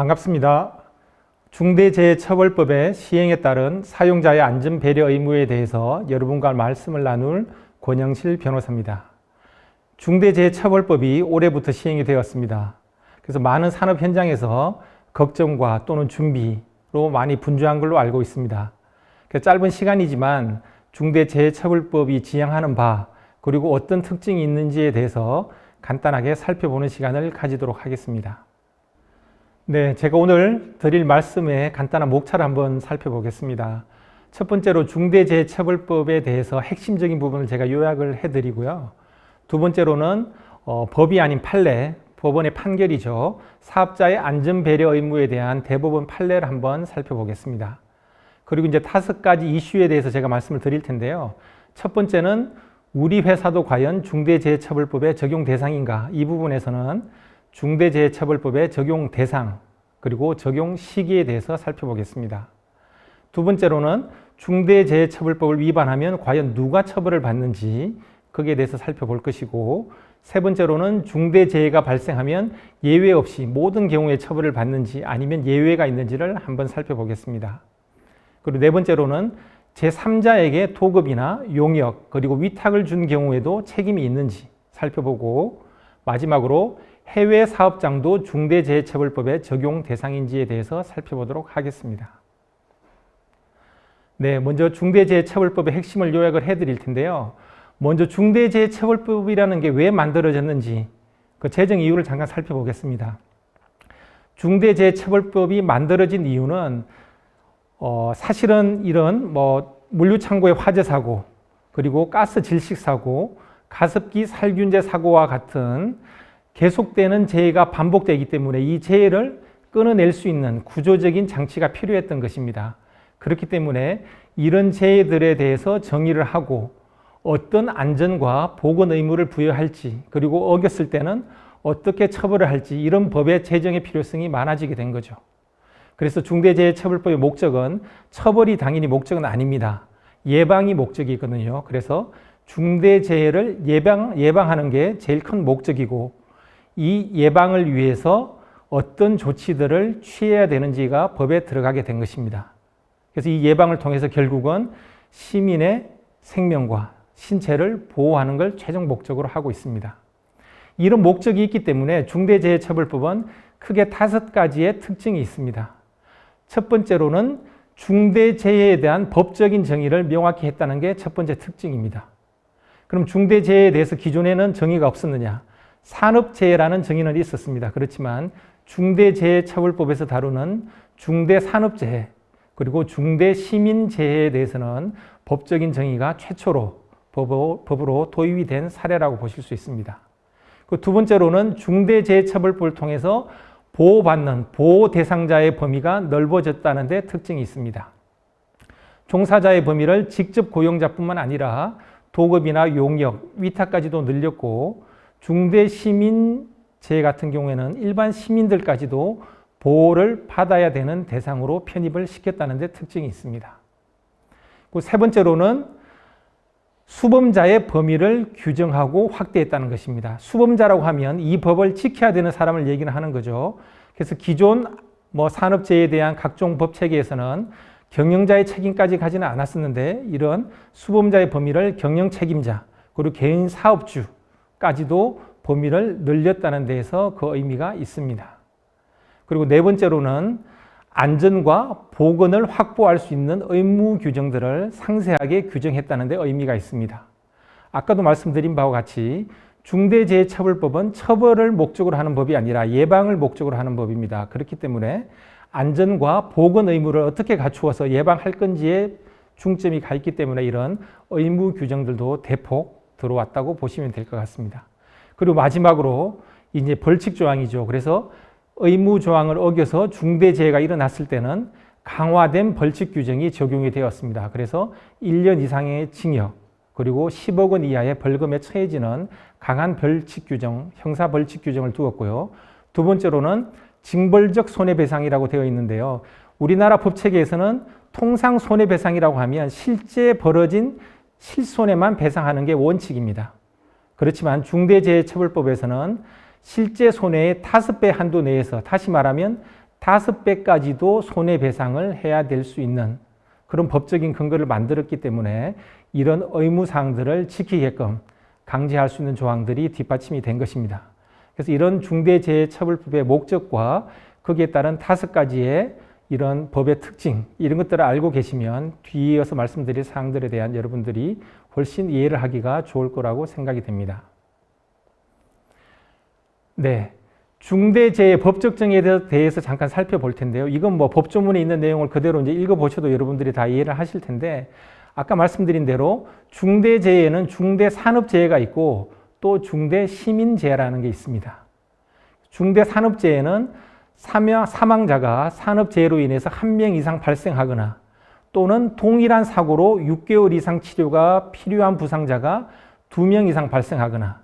반갑습니다. 중대재해처벌법의 시행에 따른 사용자의 안전 배려 의무에 대해서 여러분과 말씀을 나눌 권영실 변호사입니다. 중대재해처벌법이 올해부터 시행이 되었습니다. 그래서 많은 산업 현장에서 걱정과 또는 준비로 많이 분주한 걸로 알고 있습니다. 그래서 짧은 시간이지만 중대재해처벌법이 지향하는 바 그리고 어떤 특징이 있는지에 대해서 간단하게 살펴보는 시간을 가지도록 하겠습니다. 네, 제가 오늘 드릴 말씀의 간단한 목차를 한번 살펴보겠습니다. 첫 번째로 중대재해처벌법에 대해서 핵심적인 부분을 제가 요약을 해드리고요. 두 번째로는 어, 법이 아닌 판례, 법원의 판결이죠. 사업자의 안전 배려 의무에 대한 대법원 판례를 한번 살펴보겠습니다. 그리고 이제 다섯 가지 이슈에 대해서 제가 말씀을 드릴 텐데요. 첫 번째는 우리 회사도 과연 중대재해처벌법의 적용 대상인가? 이 부분에서는 중대재해처벌법의 적용 대상 그리고 적용 시기에 대해서 살펴보겠습니다. 두 번째로는 중대재해처벌법을 위반하면 과연 누가 처벌을 받는지 거기에 대해서 살펴볼 것이고 세 번째로는 중대재해가 발생하면 예외 없이 모든 경우에 처벌을 받는지 아니면 예외가 있는지를 한번 살펴보겠습니다. 그리고 네 번째로는 제3자에게 도급이나 용역 그리고 위탁을 준 경우에도 책임이 있는지 살펴보고 마지막으로 해외 사업장도 중대재해처벌법의 적용 대상인지에 대해서 살펴보도록 하겠습니다. 네, 먼저 중대재해처벌법의 핵심을 요약을 해드릴 텐데요. 먼저 중대재해처벌법이라는 게 왜 만들어졌는지 그 제정 이유를 잠깐 살펴보겠습니다. 중대재해처벌법이 만들어진 이유는 어, 사실은 이런 뭐 물류창고의 화재 사고 그리고 가스 질식 사고 가습기 살균제 사고와 같은 계속되는 재해가 반복되기 때문에 이 재해를 끊어낼 수 있는 구조적인 장치가 필요했던 것입니다. 그렇기 때문에 이런 재해들에 대해서 정의를 하고 어떤 안전과 보건 의무를 부여할지 그리고 어겼을 때는 어떻게 처벌을 할지 이런 법의 제정의 필요성이 많아지게 된 거죠. 그래서 중대재해처벌법의 목적은 처벌이 당연히 목적은 아닙니다. 예방이 목적이거든요. 그래서 중대재해를 예방, 예방하는 게 제일 큰 목적이고 이 예방을 위해서 어떤 조치들을 취해야 되는지가 법에 들어가게 된 것입니다. 그래서 이 예방을 통해서 결국은 시민의 생명과 신체를 보호하는 걸 최종 목적으로 하고 있습니다. 이런 목적이 있기 때문에 중대재해처벌법은 크게 다섯 가지의 특징이 있습니다. 첫 번째로는 중대재해에 대한 법적인 정의를 명확히 했다는 게 첫 번째 특징입니다. 그럼 중대재해에 대해서 기존에는 정의가 없었느냐? 산업재해라는 정의는 있었습니다. 그렇지만 중대재해처벌법에서 다루는 중대산업재해 그리고 중대시민재해에 대해서는 법적인 정의가 최초로 법으로 도입이 된 사례라고 보실 수 있습니다. 그 두 번째로는 중대재해처벌법을 통해서 보호받는 보호 대상자의 범위가 넓어졌다는 데 특징이 있습니다. 종사자의 범위를 직접 고용자뿐만 아니라 도급이나 용역, 위탁까지도 늘렸고 중대 시민재해 같은 경우에는 일반 시민들까지도 보호를 받아야 되는 대상으로 편입을 시켰다는 데 특징이 있습니다. 그세 번째로는 수범자의 범위를 규정하고 확대했다는 것입니다. 수범자라고 하면 이 법을 지켜야 되는 사람을 얘기는 하는 거죠. 그래서 기존 뭐 산업재해에 대한 각종 법 체계에서는 경영자의 책임까지 가지는 않았었는데 이런 수범자의 범위를 경영 책임자 그리고 개인 사업주 까지도 범위를 늘렸다는 데에서 그 의미가 있습니다. 그리고 네 번째로는 안전과 보건을 확보할 수 있는 의무 규정들을 상세하게 규정했다는 데 의미가 있습니다. 아까도 말씀드린 바와 같이 중대재해처벌법은 처벌을 목적으로 하는 법이 아니라 예방을 목적으로 하는 법입니다. 그렇기 때문에 안전과 보건 의무를 어떻게 갖추어서 예방할 건지에 중점이 가 있기 때문에 이런 의무 규정들도 대폭 들어왔다고 보시면 될 것 같습니다. 그리고 마지막으로 이제 벌칙 조항이죠. 그래서 의무 조항을 어겨서 중대재해가 일어났을 때는 강화된 벌칙 규정이 적용이 되었습니다. 그래서 1년 이상의 징역 그리고 10억 원 이하의 벌금에 처해지는 강한 벌칙 규정, 형사 벌칙 규정을 두었고요. 두 번째로는 징벌적 손해배상이라고 되어 있는데요. 우리나라 법 체계에서는 통상 손해배상이라고 하면 실제 벌어진 실손해만 배상하는 게 원칙입니다. 그렇지만 중대재해처벌법에서는 실제 손해의 다섯 배 한도 내에서 다시 말하면 다섯 배까지도 손해배상을 해야 될 수 있는 그런 법적인 근거를 만들었기 때문에 이런 의무사항들을 지키게끔 강제할 수 있는 조항들이 뒷받침이 된 것입니다. 그래서 이런 중대재해처벌법의 목적과 거기에 따른 다섯 가지의 이런 법의 특징 이런 것들을 알고 계시면 뒤이어서 말씀드릴 사항들에 대한 여러분들이 훨씬 이해를 하기가 좋을 거라고 생각이 됩니다. 네. 중대재해 법적 정의에 대해서 잠깐 살펴볼 텐데요. 이건 뭐 법조문에 있는 내용을 그대로 이제 읽어보셔도 여러분들이 다 이해를 하실 텐데, 아까 말씀드린 대로 중대재해는 중대산업재해가 있고 또 중대시민재해라는 게 있습니다. 중대산업재해는 사망자가 산업재해로 인해서 한 명 이상 발생하거나 또는 동일한 사고로 6개월 이상 치료가 필요한 부상자가 두명 이상 발생하거나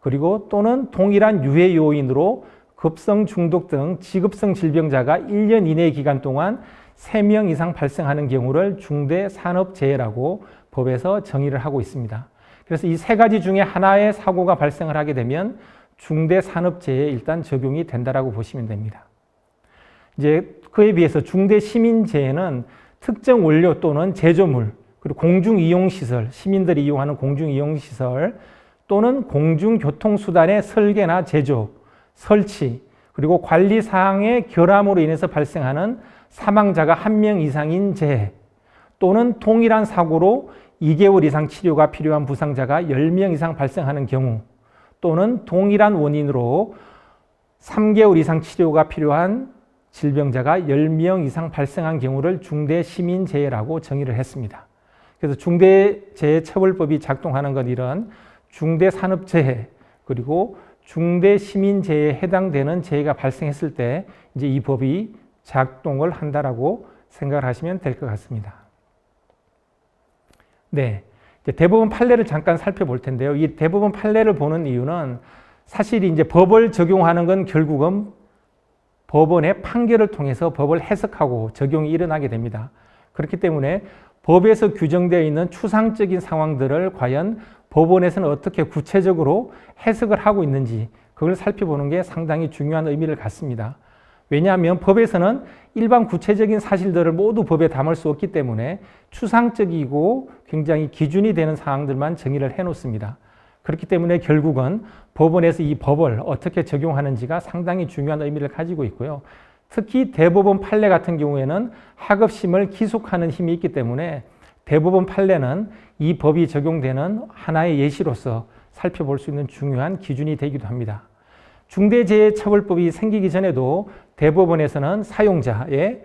그리고 또는 동일한 유해 요인으로 급성 중독 등 지급성 질병자가 1년 이내 기간 동안 3명 이상 발생하는 경우를 중대 산업재해라고 법에서 정의를 하고 있습니다. 그래서 이 세 가지 중에 하나의 사고가 발생을 하게 되면 중대 산업재해에 일단 적용이 된다라고 보시면 됩니다. 이제 그에 비해서 중대 시민재해는 특정 원료 또는 제조물, 그리고 공중 이용 시설, 시민들이 이용하는 공중 이용 시설 또는 공중 교통 수단의 설계나 제조, 설치, 그리고 관리 사항의 결함으로 인해서 발생하는 사망자가 한 명 이상인 재해 또는 동일한 사고로 2개월 이상 치료가 필요한 부상자가 10명 이상 발생하는 경우 또는 동일한 원인으로 3개월 이상 치료가 필요한 질병자가 10명 이상 발생한 경우를 중대시민재해라고 정의를 했습니다. 그래서 중대재해처벌법이 작동하는 건 이런 중대산업재해 그리고 중대시민재해에 해당되는 재해가 발생했을 때 이제 이 법이 작동을 한다라고 생각을 하시면 될 것 같습니다. 네. 대법원 판례를 잠깐 살펴볼 텐데요. 이 대법원 판례를 보는 이유는 사실 이제 법을 적용하는 건 결국은 법원의 판결을 통해서 법을 해석하고 적용이 일어나게 됩니다. 그렇기 때문에 법에서 규정되어 있는 추상적인 상황들을 과연 법원에서는 어떻게 구체적으로 해석을 하고 있는지 그걸 살펴보는 게 상당히 중요한 의미를 갖습니다. 왜냐하면 법에서는 일반 구체적인 사실들을 모두 법에 담을 수 없기 때문에 추상적이고 굉장히 기준이 되는 사항들만 정의를 해 놓습니다. 그렇기 때문에 결국은 법원에서 이 법을 어떻게 적용하는지가 상당히 중요한 의미를 가지고 있고요. 특히 대법원 판례 같은 경우에는 하급심을 기속하는 힘이 있기 때문에 대법원 판례는 이 법이 적용되는 하나의 예시로서 살펴볼 수 있는 중요한 기준이 되기도 합니다. 중대재해처벌법이 생기기 전에도 대법원에서는 사용자의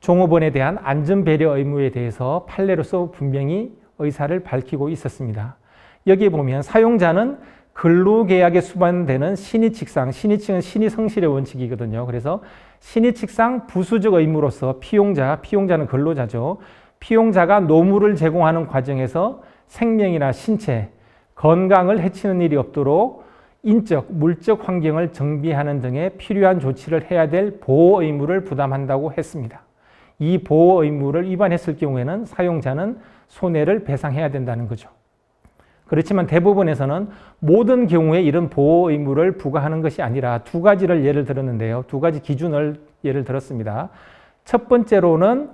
종업원에 대한 안전배려 의무에 대해서 판례로서 분명히 의사를 밝히고 있었습니다. 여기에 보면 사용자는 근로계약에 수반되는 신의칙상, 신의칙은 신의성실의 원칙이거든요. 그래서 신의칙상 부수적 의무로서 피용자, 피용자는 근로자죠. 피용자가 노무를 제공하는 과정에서 생명이나 신체, 건강을 해치는 일이 없도록 인적, 물적 환경을 정비하는 등의 필요한 조치를 해야 될 보호 의무를 부담한다고 했습니다. 이 보호 의무를 위반했을 경우에는 사용자는 손해를 배상해야 된다는 거죠. 그렇지만 대부분에서는 모든 경우에 이런 보호 의무를 부과하는 것이 아니라 두 가지를 예를 들었는데요. 두 가지 기준을 예를 들었습니다. 첫 번째로는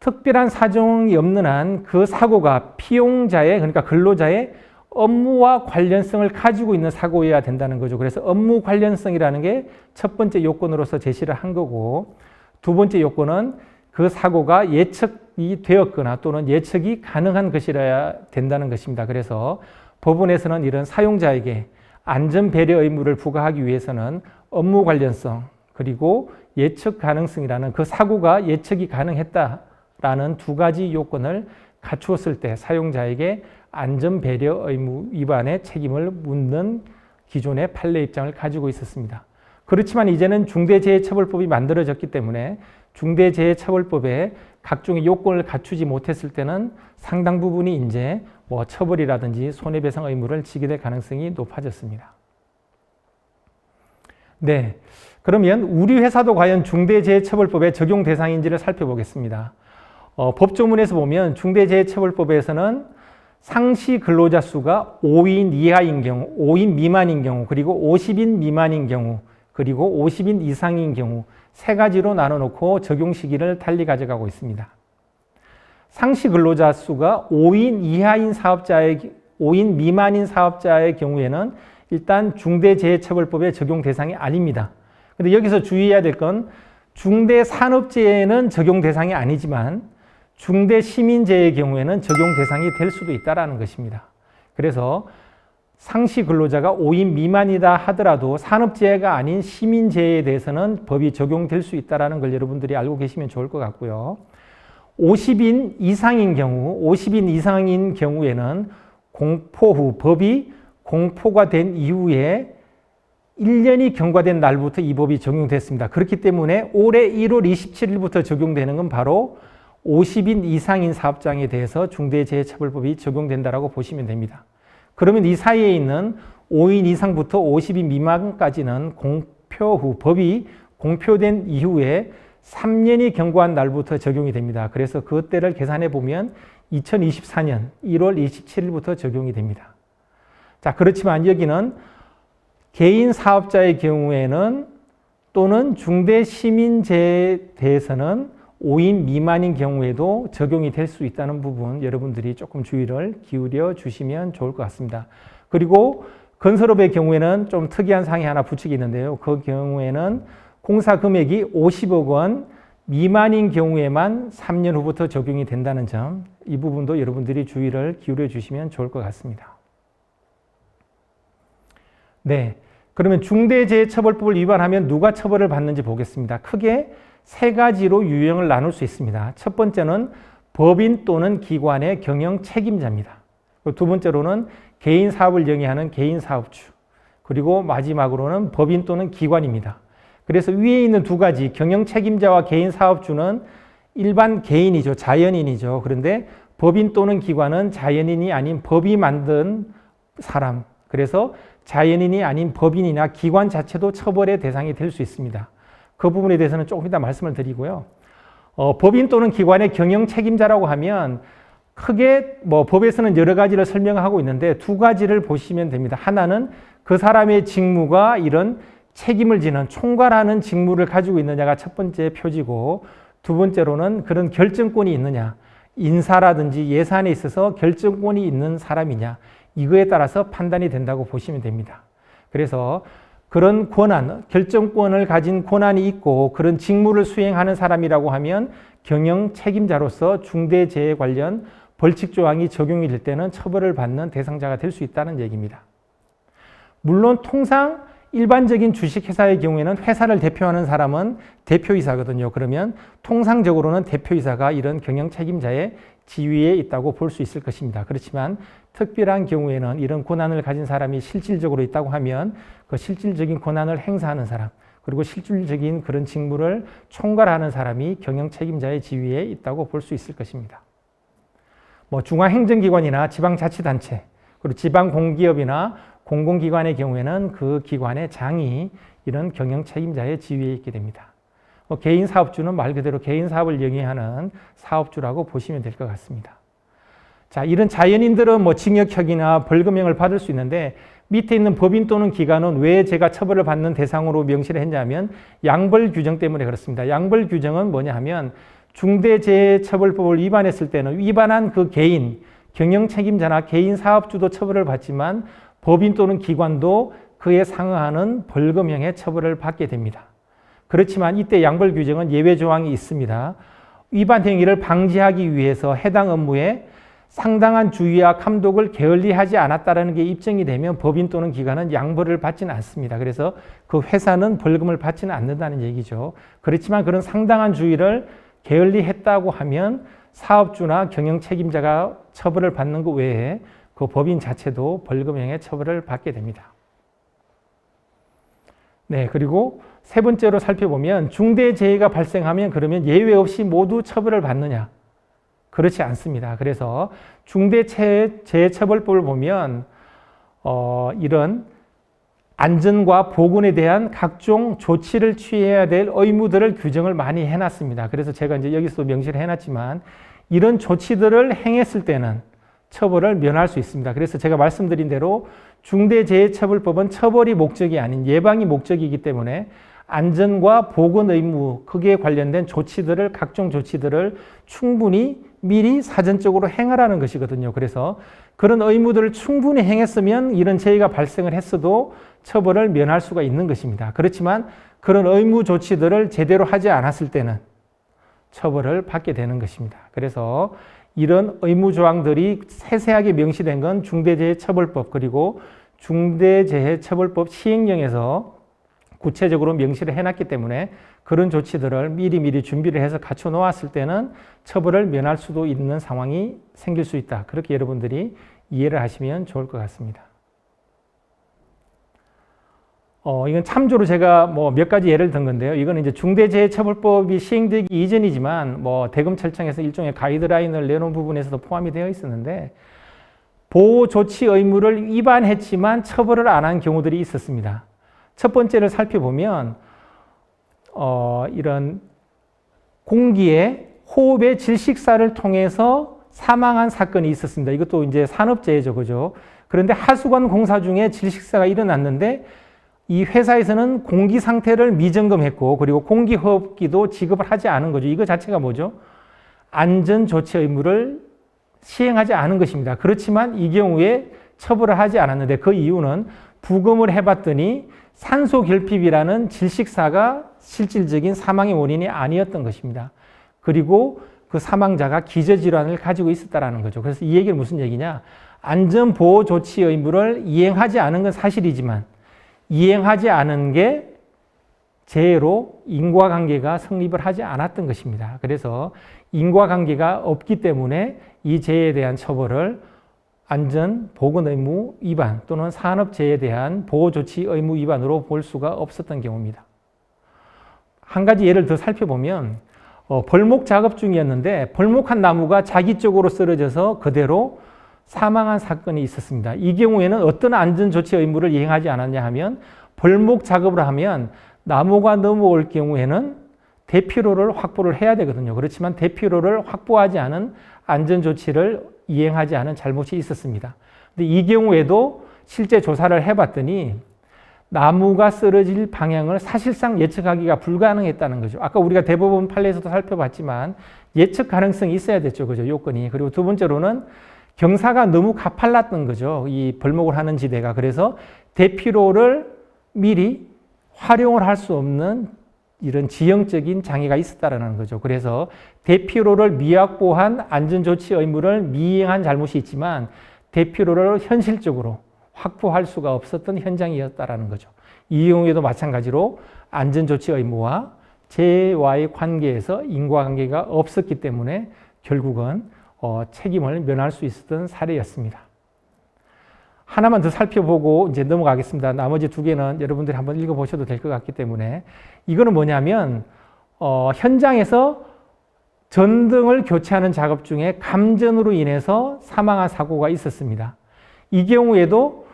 특별한 사정이 없는 한 그 사고가 피용자의 그러니까 근로자의 업무와 관련성을 가지고 있는 사고여야 된다는 거죠. 그래서 업무 관련성이라는 게 첫 번째 요건으로서 제시를 한 거고 두 번째 요건은 그 사고가 예측이 되었거나 또는 예측이 가능한 것이라야 된다는 것입니다. 그래서 법원에서는 이런 사용자에게 안전 배려 의무를 부과하기 위해서는 업무 관련성 그리고 예측 가능성이라는 그 사고가 예측이 가능했다라는 두 가지 요건을 갖추었을 때 사용자에게 안전 배려 의무 위반의 책임을 묻는 기존의 판례 입장을 가지고 있었습니다. 그렇지만 이제는 중대재해처벌법이 만들어졌기 때문에 중대재해처벌법에 각종의 요건을 갖추지 못했을 때는 상당 부분이 이제 뭐 처벌이라든지 손해배상 의무를 지게 될 가능성이 높아졌습니다. 네. 그러면 우리 회사도 과연 중대재해처벌법의 적용 대상인지를 살펴보겠습니다. 어, 법조문에서 보면 중대재해처벌법에서는 상시 근로자 수가 5인 이하인 경우, 5인 미만인 경우, 그리고 50인 미만인 경우, 그리고 50인 이상인 경우 세 가지로 나눠 놓고 적용 시기를 달리 가져가고 있습니다. 상시 근로자 수가 5인 이하인 사업자의 5인 미만인 사업자의 경우에는 일단 중대재해처벌법의 적용 대상이 아닙니다. 근데 여기서 주의해야 될 건 중대산업재해는 적용 대상이 아니지만 중대시민재해의 경우에는 적용 대상이 될 수도 있다라는 것입니다. 그래서 상시 근로자가 5인 미만이다 하더라도 산업재해가 아닌 시민재해에 대해서는 법이 적용될 수 있다는 걸 여러분들이 알고 계시면 좋을 것 같고요. 50인 이상인 경우, 50인 이상인 경우에는 공포 후 법이 공포가 된 이후에 1년이 경과된 날부터 이 법이 적용됐습니다. 그렇기 때문에 올해 1월 27일부터 적용되는 건 바로 50인 이상인 사업장에 대해서 중대재해처벌법이 적용된다라고 보시면 됩니다. 그러면 이 사이에 있는 5인 이상부터 50인 미만까지는 공표 후 법이 공표된 이후에 3년이 경과한 날부터 적용이 됩니다. 그래서 그때를 계산해 보면 2024년 1월 27일부터 적용이 됩니다. 자, 그렇지만 여기는 개인 사업자의 경우에는 또는 중대 시민재에 대해서는 5인 미만인 경우에도 적용이 될 수 있다는 부분 여러분들이 조금 주의를 기울여 주시면 좋을 것 같습니다. 그리고 건설업의 경우에는 좀 특이한 상이 하나 붙이기 있는데요. 그 경우에는 공사 금액이 50억 원 미만인 경우에만 3년 후부터 적용이 된다는 점, 이 부분도 여러분들이 주의를 기울여 주시면 좋을 것 같습니다. 네. 그러면 중대재해처벌법을 위반하면 누가 처벌을 받는지 보겠습니다. 크게 세 가지로 유형을 나눌 수 있습니다. 첫 번째는 법인 또는 기관의 경영 책임자입니다. 두 번째로는 개인 사업을 영위하는 개인 사업주. 그리고 마지막으로는 법인 또는 기관입니다. 그래서 위에 있는 두 가지 경영 책임자와 개인 사업주는 일반 개인이죠. 자연인이죠. 그런데 법인 또는 기관은 자연인이 아닌 법이 만든 사람. 그래서 자연인이 아닌 법인이나 기관 자체도 처벌의 대상이 될 수 있습니다. 그 부분에 대해서는 조금 이따 말씀을 드리고요. 어, 법인 또는 기관의 경영 책임자라고 하면 크게 뭐 법에서는 여러 가지를 설명하고 있는데 두 가지를 보시면 됩니다. 하나는 그 사람의 직무가 이런 책임을 지는 총괄하는 직무를 가지고 있느냐가 첫 번째 표지고 두 번째로는 그런 결정권이 있느냐. 인사라든지 예산에 있어서 결정권이 있는 사람이냐. 이거에 따라서 판단이 된다고 보시면 됩니다. 그래서 그런 권한, 결정권을 가진 권한이 있고 그런 직무를 수행하는 사람이라고 하면 경영 책임자로서 중대재해 관련 벌칙 조항이 적용이 될 때는 처벌을 받는 대상자가 될 수 있다는 얘기입니다. 물론 통상 일반적인 주식회사의 경우에는 회사를 대표하는 사람은 대표이사거든요. 그러면 통상적으로는 대표이사가 이런 경영 책임자의 지위에 있다고 볼 수 있을 것입니다. 그렇지만 특별한 경우에는 이런 권한을 가진 사람이 실질적으로 있다고 하면 그 실질적인 권한을 행사하는 사람, 그리고 실질적인 그런 직무를 총괄하는 사람이 경영 책임자의 지위에 있다고 볼 수 있을 것입니다. 뭐 중앙행정기관이나 지방자치단체, 그리고 지방공기업이나 공공기관의 경우에는 그 기관의 장이 이런 경영 책임자의 지위에 있게 됩니다. 뭐 개인 사업주는 말 그대로 개인 사업을 영위하는 사업주라고 보시면 될 것 같습니다. 자, 이런 자연인들은 뭐 징역형이나 벌금형을 받을 수 있는데 밑에 있는 법인 또는 기관은 왜 제가 처벌을 받는 대상으로 명시를 했냐면 양벌 규정 때문에 그렇습니다. 양벌 규정은 뭐냐 하면 중대재해처벌법을 위반했을 때는 위반한 그 개인, 경영 책임자나 개인 사업주도 처벌을 받지만 법인 또는 기관도 그에 상응하는 벌금형의 처벌을 받게 됩니다. 그렇지만 이때 양벌 규정은 예외 조항이 있습니다. 위반 행위를 방지하기 위해서 해당 업무에 상당한 주의와 감독을 게을리하지 않았다라는 게 입증이 되면 법인 또는 기관은 양벌을 받지는 않습니다. 그래서 그 회사는 벌금을 받지는 않는다는 얘기죠. 그렇지만 그런 상당한 주의를 게을리했다고 하면 사업주나 경영 책임자가 처벌을 받는 것 외에 그 법인 자체도 벌금형의 처벌을 받게 됩니다. 네, 그리고 세 번째로 살펴보면 중대재해가 발생하면 그러면 예외 없이 모두 처벌을 받느냐? 그렇지 않습니다. 그래서 중대재해처벌법을 보면 어, 이런 안전과 보건에 대한 각종 조치를 취해야 될 의무들을 규정을 많이 해놨습니다. 그래서 제가 이제 여기서 명시를 해놨지만 이런 조치들을 행했을 때는 처벌을 면할 수 있습니다. 그래서 제가 말씀드린 대로 중대재해처벌법은 처벌이 목적이 아닌 예방이 목적이기 때문에 안전과 보건 의무 거기에 관련된 조치들을 각종 조치들을 충분히 미리 사전적으로 행하라는 것이거든요. 그래서 그런 의무들을 충분히 행했으면 이런 재해가 발생을 했어도 처벌을 면할 수가 있는 것입니다. 그렇지만 그런 의무 조치들을 제대로 하지 않았을 때는 처벌을 받게 되는 것입니다. 그래서 이런 의무 조항들이 세세하게 명시된 건 중대재해처벌법 그리고 중대재해처벌법 시행령에서 구체적으로 명시를 해놨기 때문에 그런 조치들을 미리미리 준비를 해서 갖춰 놓았을 때는 처벌을 면할 수도 있는 상황이 생길 수 있다. 그렇게 여러분들이 이해를 하시면 좋을 것 같습니다. 어, 이건 참조로 제가 뭐 몇 가지 예를 든 건데요. 이거는 이제 중대재해처벌법이 시행되기 이전이지만 뭐 대검찰청에서 일종의 가이드라인을 내놓은 부분에서도 포함이 되어 있었는데 보호 조치 의무를 위반했지만 처벌을 안 한 경우들이 있었습니다. 첫 번째를 살펴보면 어, 이런 공기의 호흡의 질식사를 통해서 사망한 사건이 있었습니다. 이것도 이제 산업재해죠, 그죠? 그런데 하수관 공사 중에 질식사가 일어났는데 이 회사에서는 공기 상태를 미점검했고 그리고 공기 호흡기도 지급을 하지 않은 거죠. 이거 자체가 뭐죠? 안전 조치 의무를 시행하지 않은 것입니다. 그렇지만 이 경우에 처벌을 하지 않았는데 그 이유는 부검을 해봤더니 산소 결핍이라는 질식사가 실질적인 사망의 원인이 아니었던 것입니다. 그리고 그 사망자가 기저질환을 가지고 있었다라는 거죠. 그래서 이 얘기는 무슨 얘기냐? 안전보호 조치 의무를 이행하지 않은 건 사실이지만 이행하지 않은 게 재해로 인과관계가 성립을 하지 않았던 것입니다. 그래서 인과관계가 없기 때문에 이 재해에 대한 처벌을 안전 보건 의무 위반 또는 산업재해에 대한 보호 조치 의무 위반으로 볼 수가 없었던 경우입니다. 한 가지 예를 더 살펴보면 어, 벌목 작업 중이었는데 벌목한 나무가 자기 쪽으로 쓰러져서 그대로 사망한 사건이 있었습니다. 이 경우에는 어떤 안전 조치 의무를 이행하지 않았냐 하면 벌목 작업을 하면 나무가 넘어올 경우에는 대피로를 확보를 해야 되거든요. 그렇지만 대피로를 확보하지 않은 안전 조치를 이행하지 않은 잘못이 있었습니다. 근데 이 경우에도 실제 조사를 해봤더니 나무가 쓰러질 방향을 사실상 예측하기가 불가능했다는 거죠. 아까 우리가 대법원 판례에서도 살펴봤지만 예측 가능성이 있어야 됐죠. 그죠. 요건이. 그리고 두 번째로는 경사가 너무 가팔랐던 거죠. 이 벌목을 하는 지대가. 그래서 대피로를 미리 활용을 할 수 없는 이런 지형적인 장애가 있었다라는 거죠. 그래서 대피로를 미확보한 안전조치 의무를 미행한 잘못이 있지만 대피로를 현실적으로 확보할 수가 없었던 현장이었다라는 거죠. 이 경우에도 마찬가지로 안전조치 의무와 재와의 관계에서 인과관계가 없었기 때문에 결국은 어, 책임을 면할 수 있었던 사례였습니다. 하나만 더 살펴보고 이제 넘어가겠습니다. 나머지 두 개는 여러분들이 한번 읽어보셔도 될 것 같기 때문에 이거는 뭐냐면 어, 현장에서 전등을 교체하는 작업 중에 감전으로 인해서 사망한 사고가 있었습니다. 이 경우에도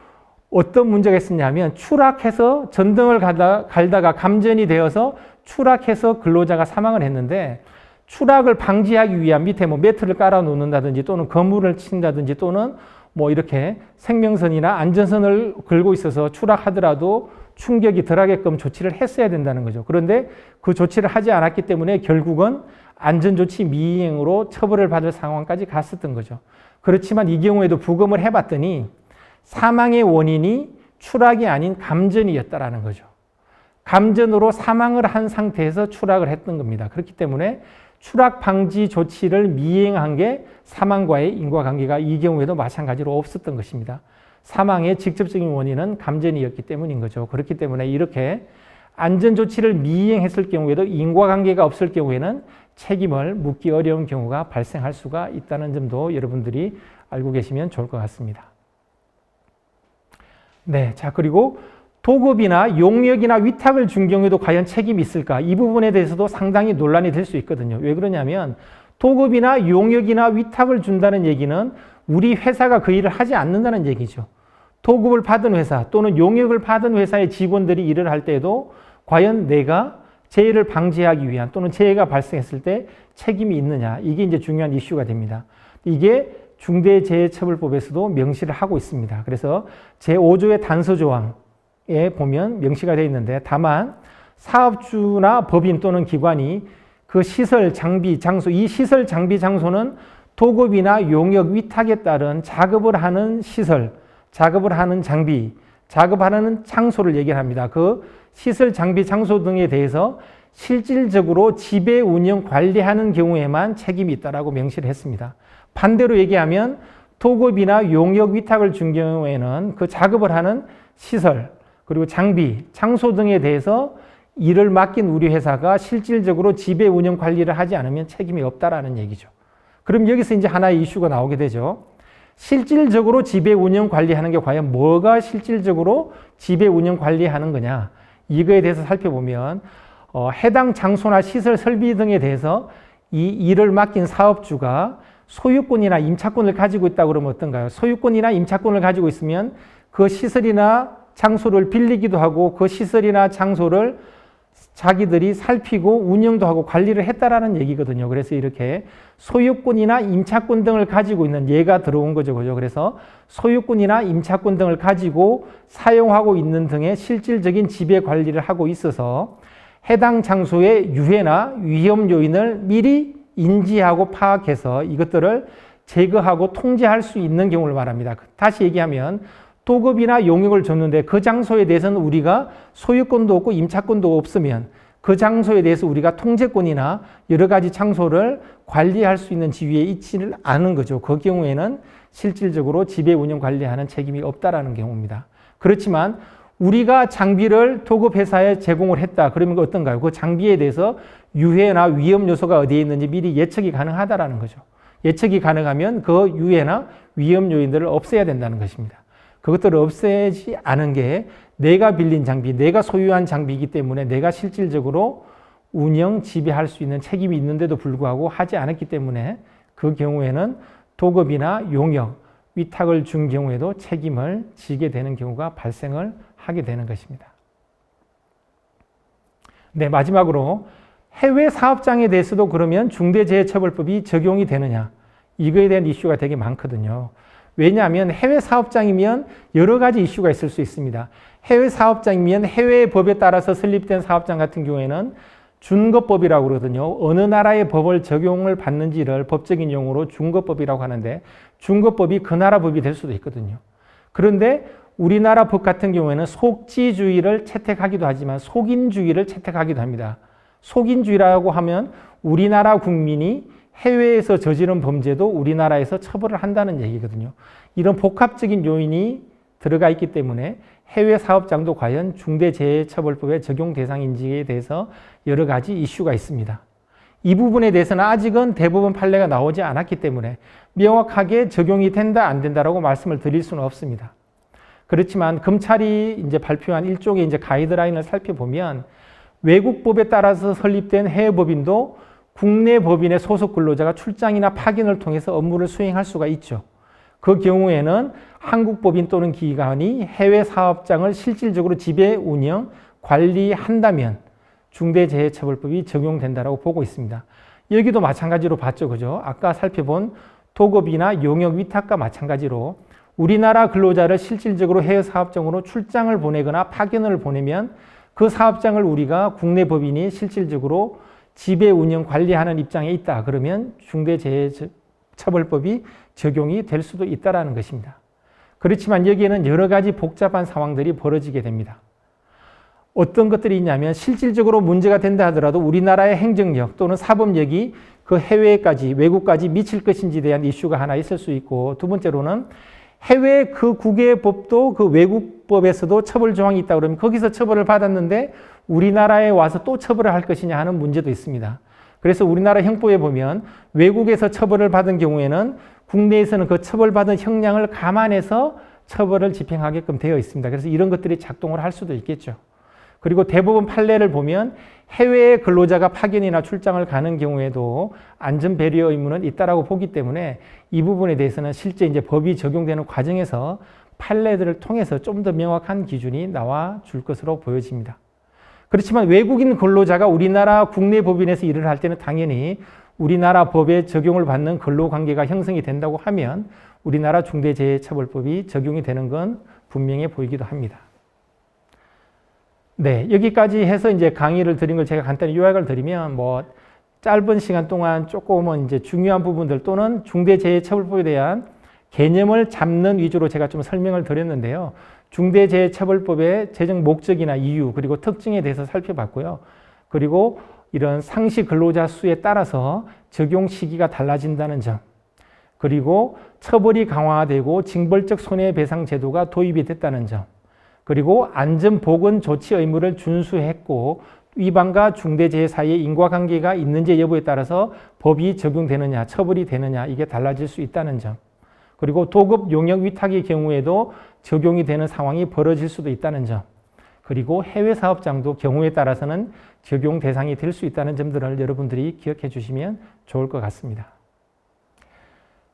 어떤 문제가 있었냐면 추락해서 전등을 가다, 갈다 가 감전이 되어서 추락해서 근로자가 사망을 했는데 추락을 방지하기 위한 밑에 뭐 매트를 깔아 놓는다든지 또는 건물을 친다든지 또는 뭐 이렇게 생명선이나 안전선을 걸고 있어서 추락하더라도 충격이 덜하게끔 조치를 했어야 된다는 거죠. 그런데 그 조치를 하지 않았기 때문에 결국은 안전조치 미이행으로 처벌을 받을 상황까지 갔었던 거죠. 그렇지만 이 경우에도 부검을 해봤더니 사망의 원인이 추락이 아닌 감전이었다라는 거죠. 감전으로 사망을 한 상태에서 추락을 했던 겁니다. 그렇기 때문에 추락 방지 조치를 미행한 게 사망과의 인과관계가 이 경우에도 마찬가지로 없었던 것입니다. 사망의 직접적인 원인은 감전이었기 때문인 거죠. 그렇기 때문에 이렇게 안전 조치를 미행했을 경우에도 인과관계가 없을 경우에는 책임을 묻기 어려운 경우가 발생할 수가 있다는 점도 여러분들이 알고 계시면 좋을 것 같습니다. 네, 자 그리고 도급이나 용역이나 위탁을 준 경우에도 과연 책임이 있을까? 이 부분에 대해서도 상당히 논란이 될 수 있거든요. 왜 그러냐면 도급이나 용역이나 위탁을 준다는 얘기는 우리 회사가 그 일을 하지 않는다는 얘기죠. 도급을 받은 회사 또는 용역을 받은 회사의 직원들이 일을 할 때에도 과연 내가 재해를 방지하기 위한 또는 재해가 발생했을 때 책임이 있느냐 이게 이제 중요한 이슈가 됩니다. 이게 중대재해처벌법에서도 명시를 하고 있습니다. 그래서 제5조의 단서 조항 에 보면 명시가 되어 있는데 다만 사업주나 법인 또는 기관이 그 시설, 장비, 장소, 이 시설, 장비, 장소는 도급이나 용역 위탁에 따른 작업을 하는 시설, 작업을 하는 장비, 작업하는 장소를 얘기합니다. 그 시설, 장비, 장소 등에 대해서 실질적으로 지배, 운영, 관리하는 경우에만 책임이 있다라고 명시를 했습니다. 반대로 얘기하면 도급이나 용역 위탁을 준 경우에는 그 작업을 하는 시설, 그리고 장비, 장소 등에 대해서 일을 맡긴 우리 회사가 실질적으로 지배, 운영, 관리를 하지 않으면 책임이 없다라는 얘기죠. 그럼 여기서 이제 하나의 이슈가 나오게 되죠. 실질적으로 지배, 운영, 관리하는 게 과연 뭐가 실질적으로 지배, 운영, 관리하는 거냐. 이거에 대해서 살펴보면 어, 해당 장소나 시설 설비 등에 대해서 이 일을 맡긴 사업주가 소유권이나 임차권을 가지고 있다 그러면 어떤가요? 소유권이나 임차권을 가지고 있으면 그 시설이나 장소를 빌리기도 하고 그 시설이나 장소를 자기들이 살피고 운영도 하고 관리를 했다라는 얘기거든요. 그래서 이렇게 소유권이나 임차권 등을 가지고 있는 예가 들어온 거죠. 그죠? 그래서 소유권이나 임차권 등을 가지고 사용하고 있는 등의 실질적인 지배 관리를 하고 있어서 해당 장소의 유해나 위험 요인을 미리 인지하고 파악해서 이것들을 제거하고 통제할 수 있는 경우를 말합니다. 다시 얘기하면 도급이나 용역을 줬는데 그 장소에 대해서는 우리가 소유권도 없고 임차권도 없으면 그 장소에 대해서 우리가 통제권이나 여러 가지 장소를 관리할 수 있는 지위에 있지를 않은 거죠. 그 경우에는 실질적으로 지배 운영 관리하는 책임이 없다라는 경우입니다. 그렇지만 우리가 장비를 도급 회사에 제공을 했다. 그러면 어떤가요? 그 장비에 대해서 유해나 위험 요소가 어디에 있는지 미리 예측이 가능하다라는 거죠. 예측이 가능하면 그 유해나 위험 요인들을 없애야 된다는 것입니다. 그것들을 없애지 않은 게 내가 빌린 장비, 내가 소유한 장비이기 때문에 내가 실질적으로 운영, 지배할 수 있는 책임이 있는데도 불구하고 하지 않았기 때문에 그 경우에는 도급이나 용역, 위탁을 준 경우에도 책임을 지게 되는 경우가 발생을 하게 되는 것입니다. 네, 마지막으로 해외 사업장에 대해서도 그러면 중대재해처벌법이 적용이 되느냐? 이거에 대한 이슈가 되게 많거든요. 왜냐하면 해외 사업장이면 여러 가지 이슈가 있을 수 있습니다. 해외 사업장이면 해외 법에 따라서 설립된 사업장 같은 경우에는 준거법이라고 그러거든요. 어느 나라의 법을 적용을 받는지를 법적인 용어로 준거법이라고 하는데 준거법이 그 나라 법이 될 수도 있거든요. 그런데 우리나라 법 같은 경우에는 속지주의를 채택하기도 하지만 속인주의를 채택하기도 합니다. 속인주의라고 하면 우리나라 국민이 해외에서 저지른 범죄도 우리나라에서 처벌을 한다는 얘기거든요. 이런 복합적인 요인이 들어가 있기 때문에 해외 사업장도 과연 중대재해처벌법의 적용 대상인지에 대해서 여러 가지 이슈가 있습니다. 이 부분에 대해서는 아직은 대부분 판례가 나오지 않았기 때문에 명확하게 적용이 된다 안 된다라고 말씀을 드릴 수는 없습니다. 그렇지만 검찰이 이제 발표한 일종의 이제 가이드라인을 살펴보면 외국법에 따라서 설립된 해외 법인도 국내 법인의 소속 근로자가 출장이나 파견을 통해서 업무를 수행할 수가 있죠. 그 경우에는 한국 법인 또는 기관이 해외 사업장을 실질적으로 지배, 운영, 관리한다면 중대재해처벌법이 적용된다라고 보고 있습니다. 여기도 마찬가지로 봤죠. 그죠? 아까 살펴본 도급이나 용역 위탁과 마찬가지로 우리나라 근로자를 실질적으로 해외 사업장으로 출장을 보내거나 파견을 보내면 그 사업장을 우리가 국내 법인이 실질적으로 지배 운영 관리하는 입장에 있다. 그러면 중대재해처벌법이 적용이 될 수도 있다라는 것입니다. 그렇지만 여기에는 여러 가지 복잡한 상황들이 벌어지게 됩니다. 어떤 것들이 있냐면 실질적으로 문제가 된다 하더라도 우리나라의 행정력 또는 사법력이 그 해외까지 외국까지 미칠 것인지에 대한 이슈가 하나 있을 수 있고 두 번째로는 해외 그 국외 법도 그 외국 법에서도 처벌 조항이 있다 그러면 거기서 처벌을 받았는데 우리나라에 와서 또 처벌을 할 것이냐 하는 문제도 있습니다. 그래서 우리나라 형법에 보면 외국에서 처벌을 받은 경우에는 국내에서는 그 처벌받은 형량을 감안해서 처벌을 집행하게끔 되어 있습니다. 그래서 이런 것들이 작동을 할 수도 있겠죠. 그리고 대부분 판례를 보면 해외 근로자가 파견이나 출장을 가는 경우에도 안전 배려 의무는 있다라고 보기 때문에 이 부분에 대해서는 실제 이제 법이 적용되는 과정에서 판례들을 통해서 좀 더 명확한 기준이 나와 줄 것으로 보여집니다. 그렇지만 외국인 근로자가 우리나라 국내 법인에서 일을 할 때는 당연히 우리나라 법에 적용을 받는 근로관계가 형성이 된다고 하면 우리나라 중대재해처벌법이 적용이 되는 건 분명해 보이기도 합니다. 네, 여기까지 해서 이제 강의를 드린 걸 제가 간단히 요약을 드리면 뭐 짧은 시간 동안 조금은 이제 중요한 부분들 또는 중대재해처벌법에 대한 개념을 잡는 위주로 제가 좀 설명을 드렸는데요. 중대재해처벌법의 제정 목적이나 이유 그리고 특징에 대해서 살펴봤고요. 그리고 이런 상시 근로자 수에 따라서 적용 시기가 달라진다는 점. 그리고 처벌이 강화되고 징벌적 손해배상 제도가 도입이 됐다는 점. 그리고 안전보건 조치 의무를 준수했고 위반과 중대재해 사이에 인과관계가 있는지 여부에 따라서 법이 적용되느냐, 처벌이 되느냐 이게 달라질 수 있다는 점. 그리고 도급 용역 위탁의 경우에도 적용이 되는 상황이 벌어질 수도 있다는 점. 그리고 해외 사업장도 경우에 따라서는 적용 대상이 될 수 있다는 점들을 여러분들이 기억해 주시면 좋을 것 같습니다.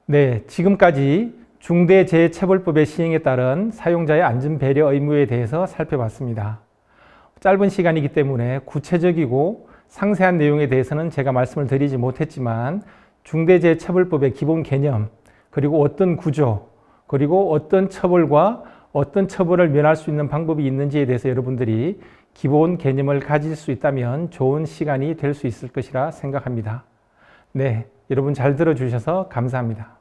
네, 지금까지 중대재해처벌법의 시행에 따른 사용자의 안전 배려 의무에 대해서 살펴봤습니다. 짧은 시간이기 때문에 구체적이고 상세한 내용에 대해서는 제가 말씀을 드리지 못했지만 중대재해처벌법의 기본 개념, 그리고 어떤 구조, 그리고 어떤 처벌과 어떤 처벌을 면할 수 있는 방법이 있는지에 대해서 여러분들이 기본 개념을 가질 수 있다면 좋은 시간이 될 수 있을 것이라 생각합니다. 네, 여러분 잘 들어주셔서 감사합니다.